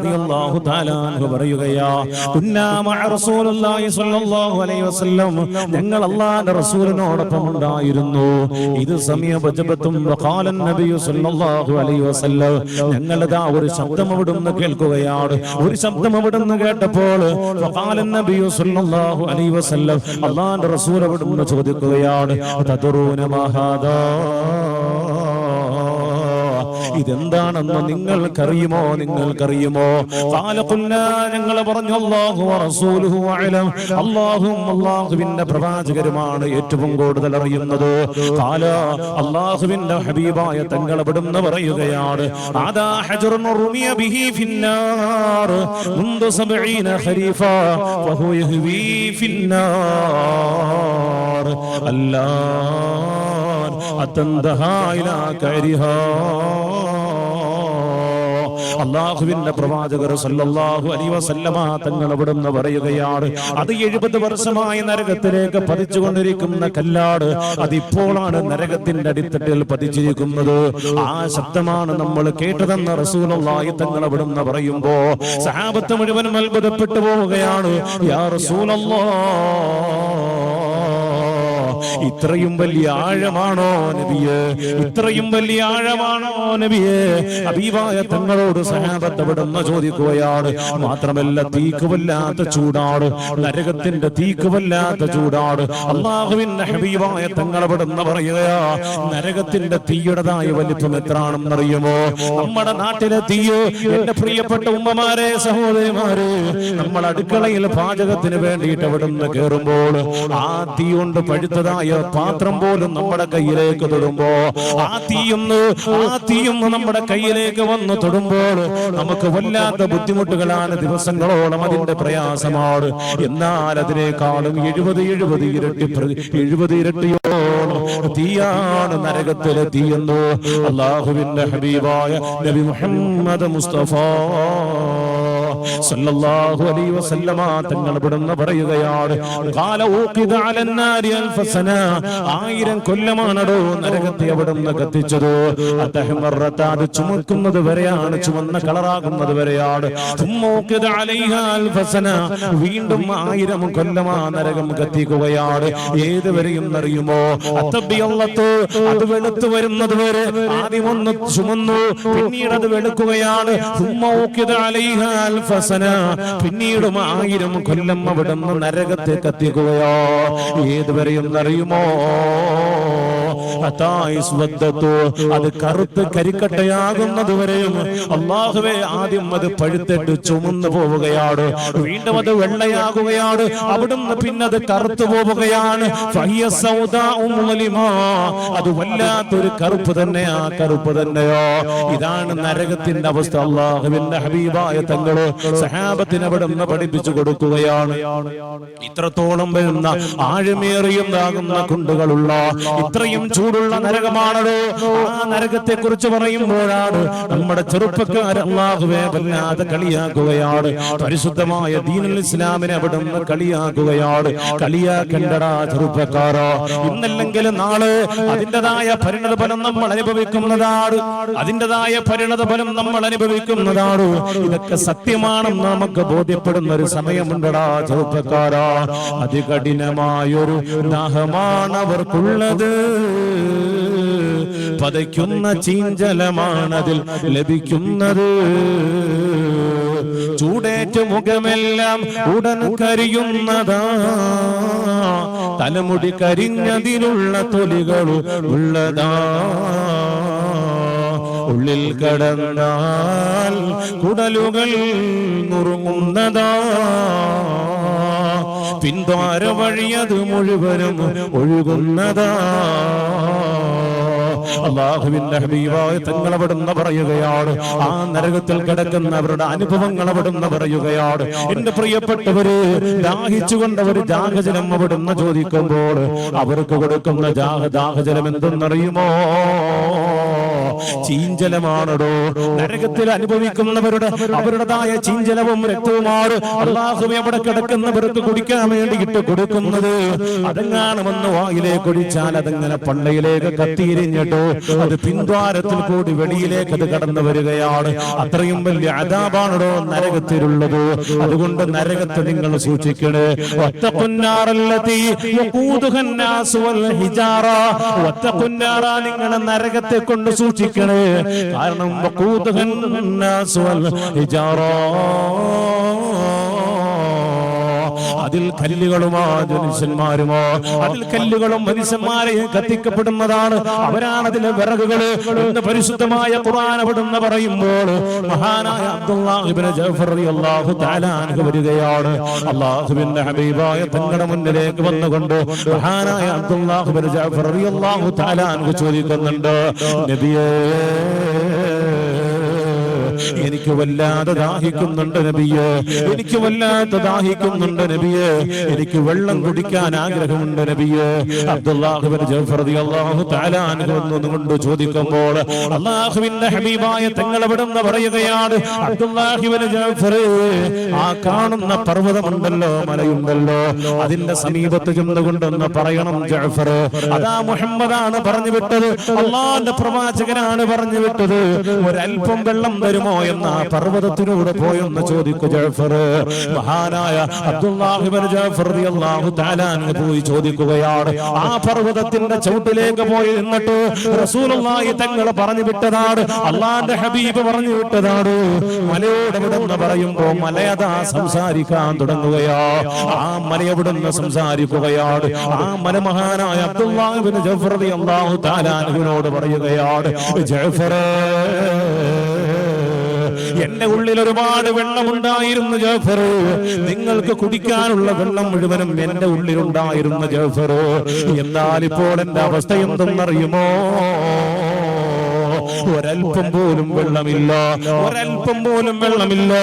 റളിയല്ലാഹു തആല അൻഹു പറയുകയാ കുന്നാ മഅ റസൂലുള്ളാഹി സ്വല്ലല്ലാഹു അലൈഹി വസല്ലം. ഞങ്ങൾ അല്ലാഹുവിന്റെ റസൂലിനോടൊപ്പം ഉണ്ടായിരുന്നു. ഇത് സമയ ബജബത്തും വഖാലൻ നബിയു സ്വല്ലല്ലാഹു അലൈഹി വസല്ലം. ഞങ്ങൾ ഇതാ ഒരു ശബ്ദം അവിടുന്ന് കേൾക്കുകയാണ്. ഒരു ശബ്ദം അവിടുന്ന് കേട്ടപ്പോൾ വഖാലൻ നബിയു സ്വല്ലല്ലാഹു അലൈഹി വസല്ലം അല്ലാഹുവിന്റെ റസൂൽ അവിടുന്ന് ചോദിക്കുകയാണ് തദറൂന മഹാദാ ഇതെന്താണെന്ന് നിങ്ങൾക്കറിയുമോ? നിങ്ങൾക്കറിയുമോ? ഞങ്ങൾ പറഞ്ഞു അള്ളാഹു അള്ളാഹും അള്ളാഹുവിന്റെ പ്രവാചകരുമാണ് ഏറ്റവും കൂടുതൽ അറിയുന്നത്. അള്ളാഹുവിന്റെ ഹബീബായ തങ്ങൾ അവിടുന്ന് പറയുകയാണ്. ആദാ ഹജറുൻ റുമിയ അള്ളാഹുവിന്റെ പ്രവാചകർ സല്ലല്ലാഹു അലൈഹി വസല്ലമ തങ്ങൾ അവിടുന്ന് പറയുകയാണ് അത് എഴുപത് വർഷമായി നരകത്തിലേക്ക് പതിച്ചുകൊണ്ടിരിക്കുന്ന കല്ലാട് അതിപ്പോഴാണ് നരകത്തിന്റെ അടിത്തട്ടിൽ പതിച്ചിരിക്കുന്നത്. ആ ശബ്ദമാണ് നമ്മൾ കേട്ടതെന്ന് റസൂലുള്ളാഹി തങ്ങൾ അവിടുന്ന് പറയുമ്പോ സഹാബത്ത് മുഴുവനും അത്ഭുതപ്പെട്ടു പോവുകയാണ്. യാ റസൂലല്ലാഹ് ഇത്രയും വലിയ ആഴമാണോ നബിയെ? ഇത്രയും വലിയ ആഴമാണോ നബിയെ? അബീവായ തങ്ങളോട് സഹാബത്തപ്പെടുന്ന ചോദിക്കുകയാണ് മാത്രമല്ല തീക്കുവല്ലാത്ത ചൂടാണ് നരകത്തിന്റെ തീക്കുവല്ലാത്ത ചൂടാണ്. അള്ളാഹുവിന്റെ ഹബീബായ തങ്ങളപ്പെടുന്ന പറയുകയാ നരകത്തിന്റെ തീയുടേതായ വലിപ്പം എത്രാണെന്നറിയുമോ നമ്മുടെ നാട്ടിലെ തീയോ എന്റെ പ്രിയപ്പെട്ട ഉമ്മമാരെ സഹോദരിമാരെ നമ്മൾ അടുക്കളയിൽ പാചകത്തിന് വേണ്ടിയിട്ട് അവിടുന്ന് കയറുമ്പോൾ ആ തീ കൊണ്ട് പഴുത്തതായ പാത്രം പോലും നമ്മുടെ കയ്യിലേക്ക് തൊടുമ്പോ ആ തീയൊന്ന് ആ തീയൊന്ന് നമ്മുടെ കയ്യിലേക്ക് വന്ന് തൊടുമ്പോൾ നമുക്ക് വല്ലാത്ത ബുദ്ധിമുട്ടുകളാണ് ദിവസങ്ങളോളം അതിന്റെ പ്രയാസമാണ്. എന്നാൽ അതിനേക്കാളും എഴുപത് എഴുപത് ഇരട്ടി എഴുപത് ഇരട്ടിയോളം തീയാണ് നരകത്തിലെ തീയെന്നു അള്ളാഹുവിന്റെ ഹബീബായ നബി മുഹമ്മദ് മുസ്തഫ. സല്ലല്ലാഹു അലൈഹി വസല്ലമ തങ്ങൾ ഇവിടുന്ന് പറയുകയാണ് ഖാല ഊഖിദ അലന്നാരി അൽഫസന ആയിരം കൊല്ലമാണടോ നരകത്തെ അവിടുന്ന് കത്തിച്ചത്. അതഹ്മറത അത് ചുമക്കുന്നത് വരെയാണ് ചുമന്ന കളറാകുന്നത് വരെയാണ്. തുമ്മൂഖിദ അലൈഹ അൽഫസന വീണ്ടും ആയിരം കൊല്ലമാ നരകം കത്തിക്കുകയാണ്. ഏതുവരെയും അറിയുമോ അത്തബിയല്ലത്ത് അത് വെളുത്തു വരുന്നത് വരെ ആദ്യം ഒന്ന് ചുമന്നു പിന്നീട് അത് വെളുക്കുകയാണ്. തുമ്മൂഖിദ അലൈഹ അൽഫസന പിന്നീടും ആയിരം കൊല്ലം അവിടുന്ന് നരകത്തെ കത്തിക്കുകയോ ഏതുവരെയും അറിയുമോ. അത് കറുത്ത് കരിക്കട്ടയാകുന്നത് വരെയും അള്ളാഹുവെ ആദ്യം അത് പഴുത്തിട്ട് ചുമന്നു പോവുകയാണ്. വീണ്ടും അത് വെള്ളയാകുകയാണ്. അവിടുന്ന് പിന്നെ അത് കറുത്തു പോവുകയാണ്. അത് വല്ലാത്തൊരു കറുപ്പ് തന്നെയാ കറുപ്പ് തന്നെയോ? ഇതാണ് നരകത്തിന്റെ അവസ്ഥ. അള്ളാഹുവിന്റെ ഹബീബായ തങ്ങൾ സഹാബത്തിന് അവിടെ നിന്ന് പഠിപ്പിച്ചു കൊടുക്കുകയാണ്. ഇത്രത്തോളം വരുന്ന ആഴമേറിയുണ്ടാകുന്ന കുണ്ടുകളുള്ള ഇത്രയും ചൂടുള്ള നരകമാണല്ലോ ആ നരകത്തെ കുറിച്ച് പറയുമ്പോഴാണ് നമ്മുടെ ചെറുപ്പക്കാർ അള്ളാഹുവെ കളിയാക്കുകയാണ്. പരിശുദ്ധമായ ദീനുൽ ഇസ്ലാമിനെ അവിടെ നിന്ന് കളിയാക്കുകയാണ്. കളിയാക്കണ്ടടാ ചെറുപ്പക്കാരോ. ഇന്നല്ലെങ്കിൽ നാളെ അതിന്റെതായ പരിണത ഫലം നമ്മൾ അനുഭവിക്കുന്നതാണ്. അതിന്റെതായ പരിണത ഫലം നമ്മൾ അനുഭവിക്കുന്നതാണ്. ഇതൊക്കെ സത്യമാണെന്ന് നമുക്ക് ബോധ്യപ്പെടുന്ന ഒരു സമയമുണ്ടടാ ചെറുപ്പക്കാരാ. അതികഠിനമായൊരു ദാഹമാണ് അവർക്കുള്ളത്. പതയ്ക്കുന്ന ചീഞ്ചലമാണതിൽ ലഭിക്കുന്നത്. ചൂടേറ്റ് മുഖമെല്ലാം ഉടൻ കരിയുന്നതാ. തലമുടി കരിഞ്ഞതിലുള്ള തൊലികൾ ഉള്ളതാ. ഉള്ളിൽ കടന്നാൽ കുടലുകൾ നുറുങ്ങുന്നതാ. പിന്താര വഴിയത് മുഴുവനും ഒഴുകുന്നതാ. അള്ളാഹുവിന്റെ ഹബീബായ തങ്ങൾ അവിടുന്ന് പറയുകയാണ്. ആ നരകത്തിൽ കിടക്കുന്നവരുടെ അനുഭവങ്ങൾ അവിടുന്ന് പറയുകയാണ്. എന്റെ പ്രിയപ്പെട്ടവര് ദാഹിച്ചുകൊണ്ട് അവർ ദാഹജലം അവിടുന്ന് ചോദിക്കുമ്പോൾ അവർക്ക് കൊടുക്കുന്ന ദാഹ ദാഹജലം എന്തെന്നറിയുമോ? ചീഞ്ചലമാണടോ. നരകത്തിൽ അനുഭവിക്കുന്നവരുടെ അവരുടേതായ ചീഞ്ചലവും രക്തവുമാണ് അള്ളാഹുവെ അവിടെ കിടക്കുന്നവർക്ക് കുടിക്കാൻ വേണ്ടിയിട്ട് കൊടുക്കുന്നത്. അതെങ്ങാണ് വന്ന് വായിലേക്ക് ഒഴിച്ചാൽ അതങ്ങനെ പള്ളയിലേക്ക് കത്തിയിരിഞ്ഞിട്ടോ അത് പിന്ദ്വാരത്തിൽ കൂടി വെളിയിലേക്ക് അത് കടന്നു വരികയാണ്. അത്രയും വലിയ അതാപാണോ നരകത്തിലുള്ളത്. അതുകൊണ്ട് നരകത്തെ നിങ്ങൾ സൂക്ഷിക്കണേ. ഒറ്റ ഹിജാറ. നിങ്ങളെ നരകത്തെ കൊണ്ട് സൂക്ഷിക്കണേ കാരണം അതിൽ കല്ലുകളുമോ മനുഷ്യന്മാരുമോ അതിൽ കല്ലുകളും മനുഷ്യന്മാരെയും കത്തിക്കപ്പെടുന്നതാണ്. അവരാണ് അതിലെ വിറകുകൾ എന്ന് പരിശുദ്ധമായ ഖുർആാനപ്പെടുന്ന പറയുമ്പോൾ മഹാനായ അള്ളാഹു താലാൻഹു വരികയാണ്. അള്ളാഹുബിന്റെ ഹബീബായ തങ്ങളുടെ മുന്നിലേക്ക് വന്നുകൊണ്ട് മഹാനായ അബ്ദുല്ലാഹിബിന് ജാഫർ അള്ളാഹു താലാൻഹു ചോദിക്കുന്നുണ്ട് നബിയേ എനിക്ക് വല്ലാതെ ദാഹിക്കുന്നുണ്ട് നബിയെ. എനിക്ക് വല്ലാതെ ദാഹിക്കുന്നുണ്ട് നബിയെ. എനിക്ക് വെള്ളം കുടിക്കാൻ ആഗ്രഹമുണ്ട് നബിയെ. കൊണ്ട് ചോദിക്കുമ്പോൾ അല്ലാഹുവിന്റെ ഹബീബായ തങ്ങൾ എവിടെന്ന് പറയുകയാണ് അബ്ദുല്ലാഹിബിൻ ജഫർ ആ കാണുന്ന പർവതമുണ്ടല്ലോ മലയുണ്ടല്ലോ. അതിന്റെ സമീപത്ത് ചെന്നുകൊണ്ടെന്ന് പറയണം ജഫർ. അതാ മുഹമ്മദാണ് പറഞ്ഞു വിട്ടത് അള്ളാന്റെ പ്രവാചകനാണ് പറഞ്ഞു വിട്ടത് ഒരല്പം വെള്ളം തരുമോ എന്ന ആ പർവതത്തിലൂടെ പോയെന്ന് ചോദിക്കു ജഫർ. മഹാനായ അബ്ദുല്ലാഹിബൻ ജഫർ റളിയല്ലാഹു തആല പോയി ചോദിക്കുകയാണ്. ആ പർവതത്തിന്റെ ചുവട്ടിലേക്ക് പോയി നിന്നിട്ട് റസൂലുള്ളാഹി തങ്ങൾ പറഞ്ഞു വിട്ടതാണ്. അള്ളാന്റെ ഹബീബ് പറഞ്ഞു വിട്ടതാണ്. മലയോട് വിടുന്ന പറയുമ്പോ മലയതാ സംസാരിക്കാൻ തുടങ്ങുകയാ. ആ മല സംസാരിക്കുകയാണ്. ആ മല മഹാനായ അബ്ദുല്ലാഹിബിൻ ജഫർ റളിയല്ലാഹു തആല പറയുകയാണ്. ജഫറേ എന്റെ ഉള്ളിൽ ഒരുപാട് വെള്ളമുണ്ടായിരുന്നു ജാഫർ നിങ്ങൾക്ക് കുടിക്കാനുള്ള വെള്ളം മുഴുവനും എന്റെ ഉള്ളിലുണ്ടായിരുന്നു ജാഫർ എന്നാൽ ഇപ്പോൾ എന്റെ അവസ്ഥ എന്തെന്നറിയുമോ ഒരൽപ്പം പോലും വെള്ളമില്ല ഒരൽപ്പം പോലും വെള്ളമില്ല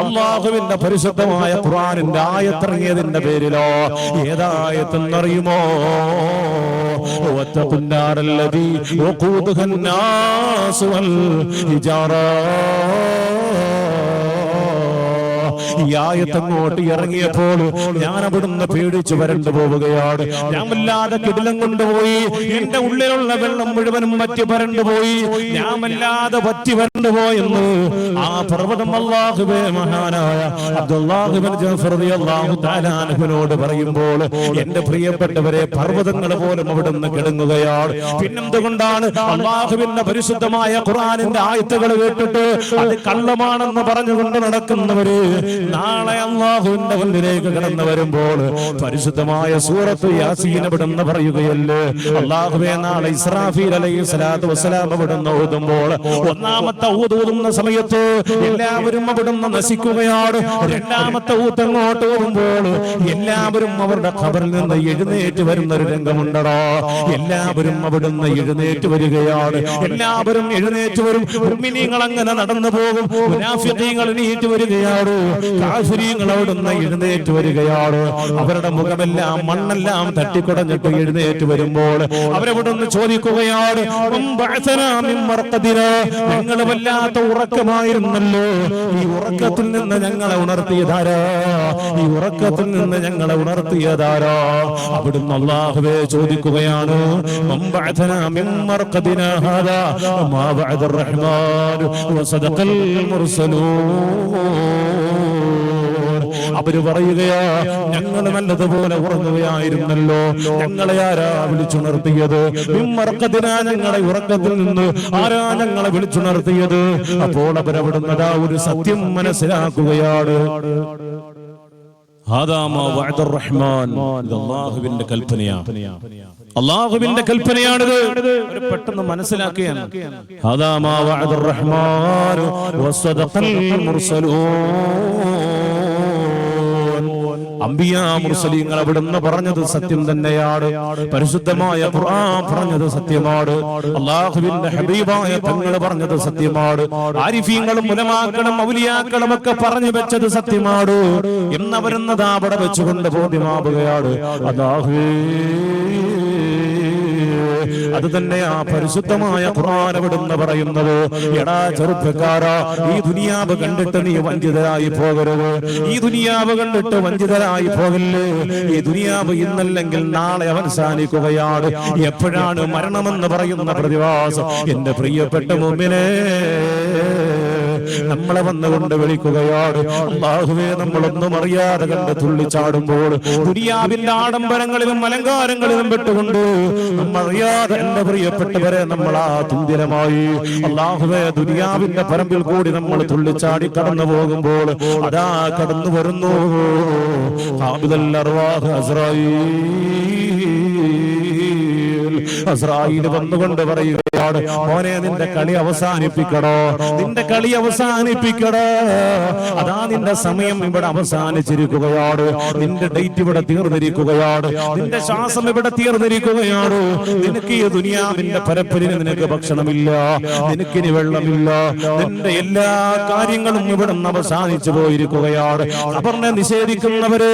അള്ളാഹുവിന്റെ പരിശുദ്ധമായ ഖുർആനിന്റെ ആയത്തിറങ്ങിയതിന്റെ പേരിലോ ഏതായത്തെന്നറിയുമോ واتقوا النار الذي وقودها الناس والحجارة ഈ ഇറങ്ങിയപ്പോൾ ഞാൻ അവിടുന്ന് പേടിച്ചു വരണ്ടു പോവുകയാണ്. ഞാൻ വല്ലാതെ കിടിലം കൊണ്ടുപോയി. എന്റെ ഉള്ളിലുള്ള വെള്ളം മുഴുവനും വറ്റി വരണ്ടു പോയി. ഞാൻ വല്ലാതെ വറ്റി വരണ്ടു പോയെന്ന് ആ പർവതം അള്ളാഹുബേ മഹാനായ അൻഹുവിനോട് പറയുമ്പോൾ എന്റെ പ്രിയപ്പെട്ടവരെ പർവതങ്ങൾ പോലും അവിടുന്ന് കിടങ്ങുകയാണ് പിന്നെന്തുകൊണ്ടാണ് അള്ളാഹുവിന്റെ പരിശുദ്ധമായ ഖുറാനിന്റെ ആയത്തുകൾ കേട്ടിട്ട് അത് കള്ളമാണെന്ന് പറഞ്ഞുകൊണ്ട് നടക്കുന്നവര് നാളെ അള്ളാഹുവിന്റെ മുന്നിലേക്ക് കടന്നു വരുമ്പോൾ പരിശുദ്ധമായ സൂറത്ത് യാസീൻ പറയുകയല്ലേ? അള്ളാഹുവെ നാളെ ഇസ്രാഫീൽ അലൈഹി സ്വലാത്തു വസ്സലാം അവിടുന്ന് ഓതുമ്പോൾ ഒന്നാമത്തെ ഊത് സമയത്ത് എല്ലാവരും അവിടുന്ന് നശിക്കുകയാണ്. രണ്ടാമത്തെ ഊത്തങ്ങോട്ട് പോകുമ്പോൾ എല്ലാവരും അവരുടെ ഖബറിൽ നിന്ന് എഴുന്നേറ്റ് വരുന്ന ഒരു രംഗമുണ്ടടോ. എല്ലാവരും അവിടുന്ന് എഴുന്നേറ്റ് വരികയാണ്. എല്ലാവരും എഴുന്നേറ്റ് വരും. മുഅ്മിനീങ്ങൾ അങ്ങനെ നടന്നു പോകും. എണീറ്റ് വരികയാണ്. കാഫിരീങ്ങൾ അവിടുന്ന് എഴുന്നേറ്റ് വരികയാണ് അവരുടെ മുഖമെല്ലാം മണ്ണെല്ലാം തട്ടിക്കുടഞ്ഞിട്ട് എഴുന്നേറ്റ് വരുമ്പോൾ അവരവിടുന്ന് ചോദിക്കുകയാണ് "ഉം ബഅസനാ മിൻ മർഖദിനാ." ഞങ്ങൾ വല്ലാത്ത ഉറക്കമായിരുന്നല്ലോ ഈ ഉറക്കത്തിൽ നിന്ന് ഞങ്ങളെ ഉണർത്തിയതാരാ ഈ ഉറക്കത്തിൽ നിന്ന് ഞങ്ങളെ ഉണർത്തിയതാരാ അവിടുന്ന് അള്ളാഹുവെ ചോദിക്കുകയാണ് "ഉം ബഅസനാ മിൻ മർഖദിനാ ഹാദാ മാ ബഅദ الرحمن وصدق المرسلون അവർ പറയുകയാ ഞങ്ങൾ നല്ലതുപോലെ ഉറങ്ങുകയായിരുന്നല്ലോ. ഞങ്ങളെ ആരാ വിളിച്ചുണർത്തിയത്? മിമ്മറക്കത്തിനാ ഞങ്ങളെ ഉറക്കത്തിൽ നിന്ന് ആരാ ഞങ്ങളെ വിളിച്ചുണർത്തിയത്? അപ്പോൾ അവരവിടുന്നതാ ഒരു സത്യം മനസ്സിലാക്കുകയാണ്. അള്ളാഹുവിന്റെ കൽപ്പനയാണ് കൽപ്പനയാണിത്. പെട്ടെന്ന് മനസ്സിലാക്കിയാണ് റഹ്മാൻ വസദഖൽ മുർസലൂൻ അമ്പിയാ മുർസലീങ്ങൾ അവിടുന്ന് പറഞ്ഞത് സത്യം തന്നെയാണ്. പരിശുദ്ധമായ ഖുർആൻ പറഞ്ഞത് സത്യമാണ്. അള്ളാഹുവിന്റെ ഹബീബായ തങ്ങൾ പറഞ്ഞത് സത്യമാണ്. ആരിഫീങ്ങളും മുലമാക്കണം ഔലിയാക്കളും ഒക്കെ പറഞ്ഞു വെച്ചത് സത്യമാണ്. എന്നവരെന്നത് അവിടെ വെച്ചുകൊണ്ട് ബോധ്യമാവുകയാണ്. അല്ലാഹുവേ. അത് തന്നെ ആ പരിശുദ്ധമായ ഖുർആൻ എവിടുന്ന് പറയുന്നത്. എടാ ചെറുപ്പക്കാരാ ഈ ദുനിയാവ് കണ്ടിട്ട് നീ വഞ്ചിതരായി പോകരുത്. ഈ ദുനിയാവ് കണ്ടിട്ട് വഞ്ചിതരായി പോകല്ലേ? ഈ ദുനിയാവ് ഇന്നല്ലെങ്കിൽ നാളെ അവസാനിക്കുകയാണ് എപ്പോഴാണ് മരണമെന്ന് പറയുന്ന പ്രതിഭാസം? എന്റെ പ്രിയപ്പെട്ട മുമ്പിനെ നമ്മളെ വന്നുകൊണ്ട് വിളിക്കുകയാണ്. അള്ളാഹുവേ നമ്മളൊന്നും അറിയാതെ കണ്ട് തുള്ളിച്ചാടുമ്പോൾ ദുനിയാവിന്റെ ആഡംബരങ്ങളിലും അലങ്കാരങ്ങളിലും പെട്ടുകൊണ്ട് നമ്മറിയാതെ എന്റെ പ്രിയപ്പെട്ടവരെ നമ്മൾ ആ തുന്തിരമായി അള്ളാഹുവേ ദുനിയാവിന്റെ പറമ്പിൽ കൂടി നമ്മൾ തുള്ളിച്ചാടി കടന്നു പോകുമ്പോൾ അതാ കടന്നു വരുന്നു. അർവാഹ് അസ്രായീൽ വന്നുകൊണ്ട് പറയുകയാണ് മോനെ നിന്റെ കളി അവസാനിപ്പിക്കടോ നിന്റെ കളി അവസാനിപ്പിക്കടോ. അതാ നിന്റെ സമയം ഇവിടെ അവസാനിച്ചിരിക്കുകയാണ്. നിന്റെ ഡേറ്റ് ഇവിടെ തീർന്നിരിക്കുകയാണ്. നിന്റെ ശ്വാസം ഇവിടെ തീർന്നിരിക്കുകയാണ്. നിനക്ക് ഈ ദുനിയാവിന്റെ പരപ്പലിന് നിനക്ക് ഭക്ഷണമില്ല നിനക്കിനി വെള്ളമില്ല. നിന്റെ എല്ലാ കാര്യങ്ങളും ഇവിടെ അവസാനിച്ചു പോയിരിക്കുകയാണ്. അപർണ നിഷേധിക്കുന്നവര്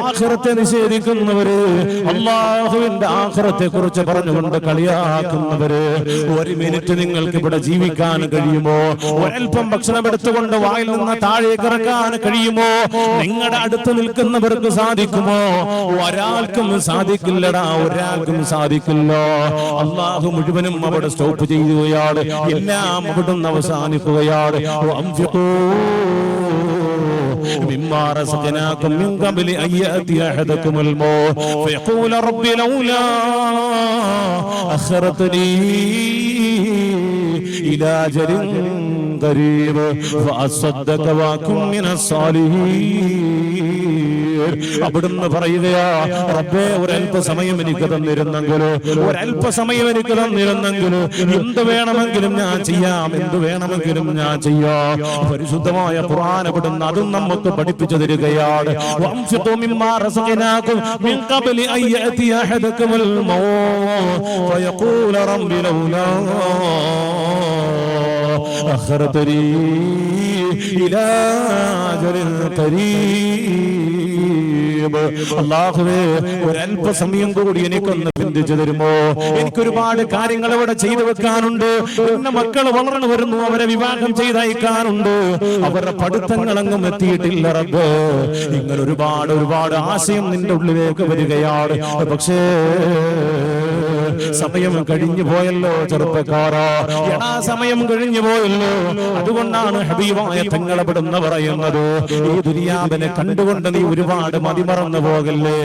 ആഹ്റത്തെ നിഷേധിക്കുന്നവര് അള്ളാഹുവിന്റെ ആഹ്റത്തെ കുറിച്ച് പറഞ്ഞുകൊണ്ട് കളിയാക്കുന്നവര് ഒരു മിനിറ്റ് നിങ്ങൾക്ക് ഇവിടെ ജീവിക്കാൻ കഴിയുമോ? ഒരൽപ്പം ഭക്ഷണം എടുത്തുകൊണ്ട് വായിൽ നിന്ന് താഴേക്ക് ഇറക്കാൻ കഴിയുമോ? നിങ്ങളുടെ അടുത്ത് നിൽക്കുന്നവർക്ക് സാധിക്കുമോ? ഒരാൾക്കും സാധിക്കില്ലടാ ഒരാൾക്കും സാധിക്കില്ല. അള്ളാഹു മുഴുവനും അവിടെ സ്റ്റോപ്പ് ചെയ്യുകയാണ് എല്ലാം അവിടുന്ന് അവസാനിക്കുകയാണ്. വഅൻഫിഖൂ مما رزقناكم من قبل أن يأتي أحدكم الموت. فيقول رب لولا أخرتني إلى أجل قريب فأصدق وأكن من الصالحين അവിടുന്ന് പറയുകയാ റബ്ബേ ഒരല്പ സമയം എനിക്ക് തന്നിരുന്നെങ്കിലോ ഒരല്പ സമയം എനിക്ക് തന്നിരുന്നെങ്കിലോ എന്ത് വേണമെങ്കിലും ഞാൻ ചെയ്യാം എന്ത് വേണമെങ്കിലും ഞാൻ ചെയ്യാം പരിശുദ്ധമായ ഖുർആൻ അവിടുന്ന് അതും നമുക്ക് പഠിപ്പിച്ചു തരികയാണ് വംശത്വം മിമ്മാ റസഖനാകും മിൻ ഖബലി അൻ യഅതി അഹദകുൽ മൗത്ത് ഫയഖൂല റബ്ബി ലൗലാ أخرتني إلى أجل قريب അള്ളാഹുവേ ഒരല്പ സമയം കൂടി എനിക്കൊന്ന് ബന്ധിച്ചു തരുമോ എനിക്കൊരുപാട് കാര്യങ്ങൾ ഇവിടെ ചെയ്തു വെക്കാനുണ്ട് എന്റെ മക്കൾ വളർന്നു വരുന്നു അവരെ വിവാഹം ചെയ്തയക്കാനുണ്ട് അവരുടെ പഠിത്തങ്ങളെങ്ങും എത്തിയിട്ടില്ല റബ്ബ് ഇങ്ങനെ ഒരുപാട് ഒരുപാട് ആശയം നിന്റെ ഉള്ളിലേക്ക് വരികയാണ് പക്ഷേ സമയം കഴിഞ്ഞു പോയല്ലോ ചെറുപ്പക്കാരാ. എടാ സമയം കഴിഞ്ഞു പോയല്ലോ. അതുകൊണ്ടാണ് ഹബീബായ തങ്ങളപ്പെടുന്ന പറയുന്നത്. ഈ ദുര്യാപനെ കണ്ടുകൊണ്ട് നീ ഒരുപാട് മതിമറന്നു പോകല്ലേ?